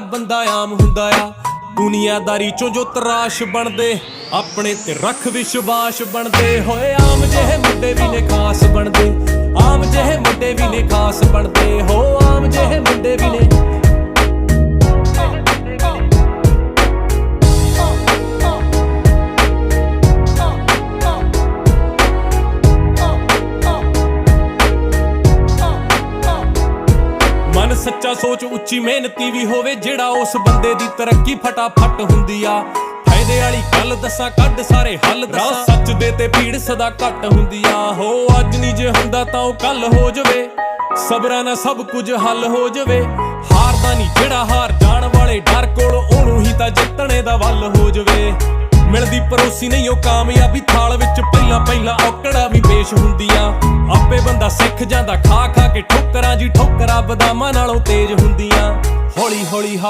ਬੰਦਾ ਆਮ ਹੁੰਦਾ ਆ। ਦੁਨੀਆਦਾਰੀ ਚੋਂ ਜੋ ਤਰਾਸ਼ ਬਣਦੇ, ਆਪਣੇ ਤੇ ਰੱਖ ਵਿਸ਼ਵਾਸ ਬਣਦੇ। ਹੋਏ ਆਮ ਜਿਹੇ ਮੁੰਡੇ ਵੀ ਨੇ ਖਾਸ ਬਣਦੇ, ਆਮ ਜਿਹੇ ਮੁੰਡੇ ਵੀ ਨੇ ਖਾਸ ਬਣਦੇ। ਹੋ ਆਮ ਜਿਹੇ ਮੁੰਡੇ ਵੀ ਨੇ ਸੱਚਾ ਸੋਚ ਉੱਚੀ ਮਿਹਨਤੀ ਵੀ ਹੋਵੇ, ਜਿਹੜਾ ਉਸ ਬੰਦੇ ਦੀ ਤਰੱਕੀ ਫਟਾਫਟ ਹੁੰਦੀ ਆ। ਫਾਇਦੇ ਵਾਲੀ ਗੱਲ ਦੱਸਾਂ, ਕੱਢ ਸਾਰੇ ਹੱਲ ਦੱਸਾਂ। ਸੱਚ ਦੇ ਤੇ ਭੀੜ ਸਦਾ ਘੱਟ ਹੁੰਦੀ ਆ। ਹੋ, ਅੱਜ ਨਹੀਂ ਜੇ ਹੁੰਦਾ ਤਾਂ ਉਹ ਕੱਲ ਹੋ ਜਵੇ। ਸਬਰਾਂ ਨਾਲ ਸਭ ਕੁਝ ਹੱਲ ਹੋ ਜਾਵੇ। ਹਾਰਦਾ ਨਹੀਂ ਜਿਹੜਾ ਹਾਰ ਜਾਣ ਵਾਲੇ, ਡਰ ਕੋਲ ਉਹਨੂੰ ਹੀ ਤਾਂ ਜਿੱਤਣੇ ਦਾ ਵੱਲ ਹੋ ਜਾਵੇ। ਮਿਲਦੀ ਪਰੋਸੀ ਨਹੀਂ ਉਹ ਕਾਮਯਾਬੀ, ਥਾਲ ਵਿੱਚ ਪਹਿਲਾਂ ਪਹਿਲਾਂ ਔਕੜਾ ਪੇਸ਼ ਹੁੰਦੀਆਂ। ਆਪੇ ਬੰਦਾ ਸਿੱਖ ਜਾਂਦਾ ਖਾ ਖਾ ਕੇ ਠੋਕਰਾਂ ਜੀ ਠੋਕਰਾਂ ਬਦਾਮਾਂ ਨਾਲੋਂ ਤੇਜ਼ ਹੁੰਦੀਆਂ। ਹੌਲੀ ਹੌਲੀ ਹਾ